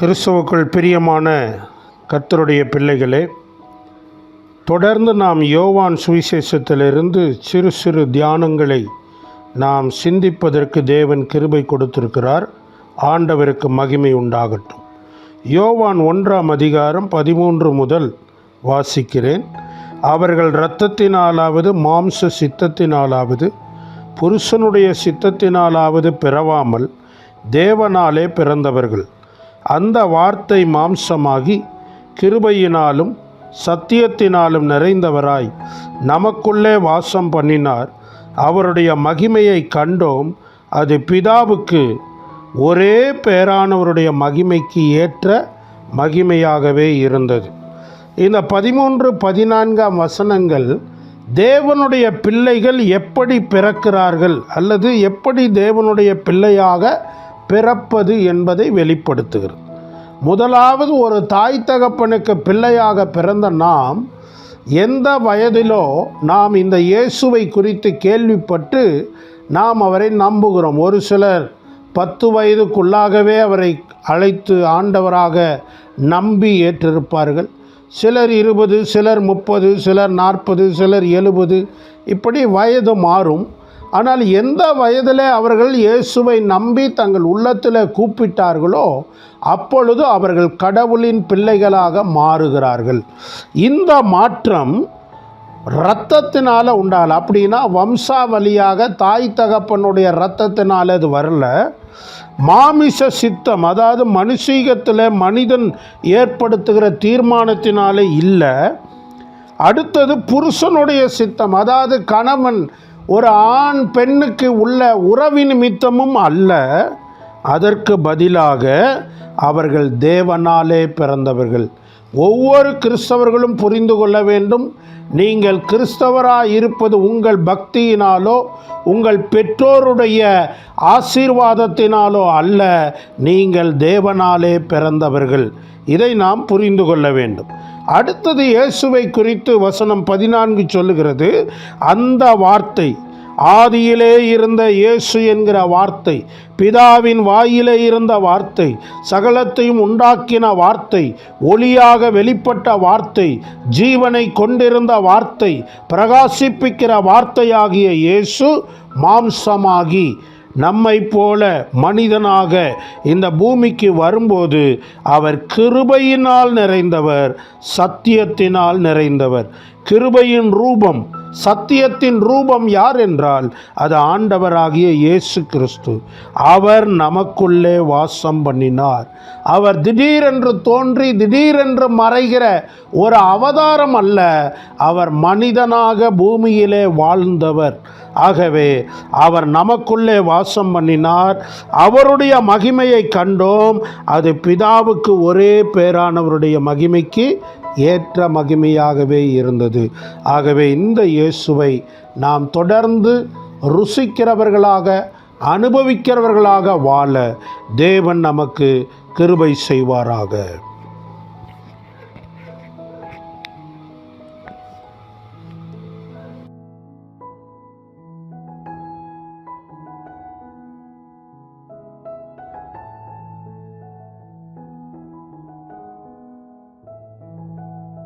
கிறிஸ்துவுக்குள் பிரியமான கர்த்தருடைய பிள்ளைகளே தொடர்ந்து நாம் யோவான் சுவிசேஷத்திலிருந்து சிறு சிறு தியானங்களை நாம் சிந்திப்பதற்கு தேவன் கிருபை கொடுத்திருக்கிறார். ஆண்டவருக்கு மகிமை உண்டாகட்டும். யோவான் ஒன்றாம் அதிகாரம் பதிமூன்று முதல் வாசிக்கிறேன். அவர்கள் இரத்தத்தினாலாவது மாம்ச சித்தத்தினாலாவது புருஷனுடைய சித்தத்தினாலாவது பிறவாமல் தேவனாலே பிறந்தவர்கள். அந்த வார்த்தை மாம்சமாகி கிருபையினாலும் சத்தியத்தினாலும் நிறைந்தவராய் நமக்குள்ளே வாசம் பண்ணினார். அவருடைய மகிமையை கண்டோம். அது பிதாவுக்கு ஒரே பேரானவருடைய மகிமைக்கு ஏற்ற மகிமையாகவே இருந்தது. இந்த பதிமூன்று பதினான்காம் வசனங்கள் தேவனுடைய பிள்ளைகள் எப்படி பிறக்கிறார்கள் அல்லது எப்படி தேவனுடைய பிள்ளையாக பிறப்பது என்பதை வெளிப்படுத்துகிறது. முதலாவது ஒரு தாய் தகப்பனுக்கு பிள்ளையாக பிறந்த நாம் எந்த வயதிலோ நாம் இந்த இயேசுவை குறித்து கேள்விப்பட்டு நாம் அவரை நம்புகிறோம். ஒரு சிலர் பத்து வயதுக்குள்ளாகவே அவரை அழைத்து ஆண்டவராக நம்பி ஏற்றிருப்பார்கள். சிலர் இருபது சிலர் முப்பது சிலர் நாற்பது சிலர் எழுபது இப்படி வயது மாறும். ஆனால் எந்த வயதில் அவர்கள் இயேசுவை நம்பி தங்கள் உள்ளத்தில் கூப்பிட்டார்களோ அப்பொழுது அவர்கள் கடவுளின் பிள்ளைகளாக மாறுகிறார்கள். இந்த மாற்றம் இரத்தத்தினால் உண்டால் அப்படின்னா வம்சாவளியாக தாய் தகப்பனுடைய இரத்தத்தினால் அது வரல. மாமிச சித்தம் அதாவது மனுஷீகத்தில் மனிதன் ஏற்படுத்துகிற தீர்மானத்தினாலே இல்லை. அடுத்தது புருஷனுடைய சித்தம் அதாவது கணவன் ஒரு ஆண் பெண்ணுக்கு உள்ள உறவு நிமித்தமும் அல்ல அதற்கு பதிலாக அவர்கள் தேவனாலே பிறந்தவர்கள். ஒவ்வொரு கிறிஸ்தவர்களும் புரிந்து கொள்ள வேண்டும். நீங்கள் கிறிஸ்தவராக இருப்பது உங்கள் பக்தியினாலோ உங்கள் பெற்றோருடைய ஆசீர்வாதத்தினாலோ அல்ல நீங்கள் தேவனாலே பிறந்தவர்கள். இதை நாம் புரிந்து கொள்ள வேண்டும். அடுத்தது இயேசுவை குறித்து வசனம் பதினான்கு சொல்லுகிறது. அந்த வார்த்தை ஆதியிலே இருந்த இயேசு என்கிற வார்த்தை பிதாவின் வாயிலே இருந்த வார்த்தை சகலத்தையும் உண்டாக்கின வார்த்தை ஒளியாக வெளிப்பட்ட வார்த்தை ஜீவனை கொண்டிருந்த வார்த்தை பிரகாசிப்பிக்கிற வார்த்தையாகிய இயேசு மாம்சமாகி நம்மை போல மனிதனாக இந்த பூமிக்கு வரும்போது அவர் கிருபையினால் நிறைந்தவர் சத்தியத்தினால் நிறைந்தவர். கிருபையின் ரூபம் சத்தியத்தின் ரூபம் யார் என்றால் அது ஆண்டவராகிய இயேசு கிறிஸ்து. அவர் நமக்குள்ளே வாசம் பண்ணினார். அவர் திடீரென்று தோன்றி திடீரென்று மறைகிற ஒரு அவதாரம் அல்ல அவர் மனிதனாக பூமியிலே வாழ்ந்தவர். ஆகவே அவர் நமக்குள்ளே வாசம் பண்ணினார். அவருடைய மகிமையை கண்டோம். அது பிதாவுக்கு ஒரே பேரானவருடைய மகிமைக்கு ஏற்ற மகிமையாகவே இருந்தது. ஆகவே இந்த இயேசுவை நாம் தொடர்ந்து ருசிக்கிறவர்களாக அனுபவிக்கிறவர்களாக வாழ தேவன் நமக்கு கிருபை செய்வாராக.